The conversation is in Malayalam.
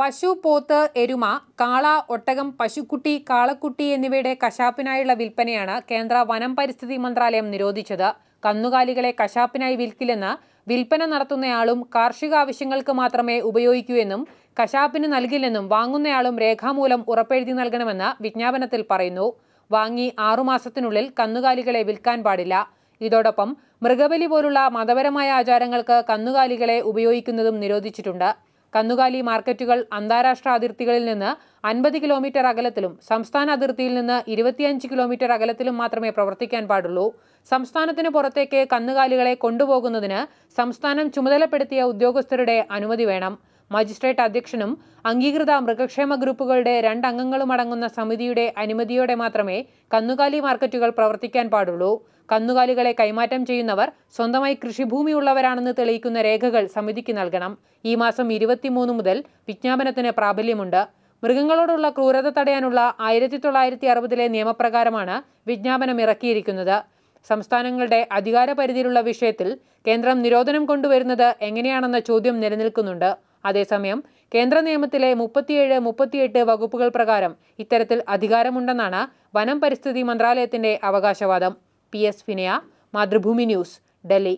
പശു പോത്ത് എരുമ കാള ഒട്ടകം പശുക്കുട്ടി കാളക്കുട്ടി എന്നിവയുടെ കശാപ്പിനായുള്ള വിൽപ്പനയാണ് കേന്ദ്ര വനം പരിസ്ഥിതി മന്ത്രാലയം നിരോധിച്ചത്. കന്നുകാലികളെ കശാപ്പിനായി വിൽക്കില്ലെന്ന് വിൽപ്പന നടത്തുന്നയാളും കാർഷിക ആവശ്യങ്ങൾക്ക് മാത്രമേ ഉപയോഗിക്കൂ എന്നും കശാപ്പിന് നൽകില്ലെന്നും വാങ്ങുന്നയാളും രേഖാമൂലം ഉറപ്പെഴുതി നൽകണമെന്ന് വിജ്ഞാപനത്തിൽ പറയുന്നു. വാങ്ങി ആറുമാസത്തിനുള്ളിൽ കന്നുകാലികളെ വിൽക്കാൻ പാടില്ല. ഇതോടൊപ്പം മൃഗബലി പോലുള്ള മതപരമായ ആചാരങ്ങൾക്ക് കന്നുകാലികളെ ഉപയോഗിക്കുന്നതും നിരോധിച്ചിട്ടുണ്ട്. കന്നുകാലി മാർക്കറ്റുകൾ അന്താരാഷ്ട്ര അതിർത്തികളിൽ നിന്ന് അൻപത് കിലോമീറ്റർ അകലത്തിലും സംസ്ഥാന അതിർത്തിയിൽ നിന്ന് ഇരുപത്തിയഞ്ച് കിലോമീറ്റർ അകലത്തിലും മാത്രമേ പ്രവർത്തിക്കാൻ പാടുള്ളൂ. സംസ്ഥാനത്തിന് പുറത്തേക്ക് കന്നുകാലികളെ കൊണ്ടുപോകുന്നതിന് സംസ്ഥാനം ചുമതലപ്പെടുത്തിയ ഉദ്യോഗസ്ഥരുടെ അനുമതി വേണം. മജിസ്ട്രേറ്റ് അധ്യക്ഷനും അംഗീകൃത മൃഗക്ഷേമ ഗ്രൂപ്പുകളുടെ രണ്ടംഗങ്ങളും അടങ്ങുന്ന സമിതിയുടെ അനുമതിയോടെ മാത്രമേ കന്നുകാലി മാർക്കറ്റുകൾ പ്രവർത്തിക്കാൻ പാടുള്ളൂ. കന്നുകാലികളെ കൈമാറ്റം ചെയ്യുന്നവർ സ്വന്തമായി കൃഷിഭൂമി ഉള്ളവരാണെന്ന് തെളിയിക്കുന്ന രേഖകൾ സമിതിക്ക് നൽകണം. ഈ മാസം ഇരുപത്തിമൂന്ന് മുതൽ വിജ്ഞാപനത്തിന് പ്രാബല്യമുണ്ട്. മൃഗങ്ങളോടുള്ള ക്രൂരത തടയാനുള്ള ആയിരത്തി തൊള്ളായിരത്തി അറുപതിലെ നിയമപ്രകാരമാണ് വിജ്ഞാപനം ഇറക്കിയിരിക്കുന്നത്. സംസ്ഥാനങ്ങളുടെ അധികാര പരിധിയിലുള്ള വിഷയത്തിൽ കേന്ദ്രം നിരോധനം കൊണ്ടുവരുന്നത് എങ്ങനെയാണെന്ന ചോദ്യം നിലനിൽക്കുന്നുണ്ട്. അതേസമയം കേന്ദ്ര നിയമത്തിലെ മുപ്പത്തിയേഴ് മുപ്പത്തിയെട്ട് വകുപ്പുകൾ പ്രകാരം ഇത്തരത്തിൽ അധികാരമുണ്ടെന്നാണ് വനം പരിസ്ഥിതി മന്ത്രാലയത്തിന്റെ അവകാശവാദം. P. S. Finaya Mathrubhumi news Delhi.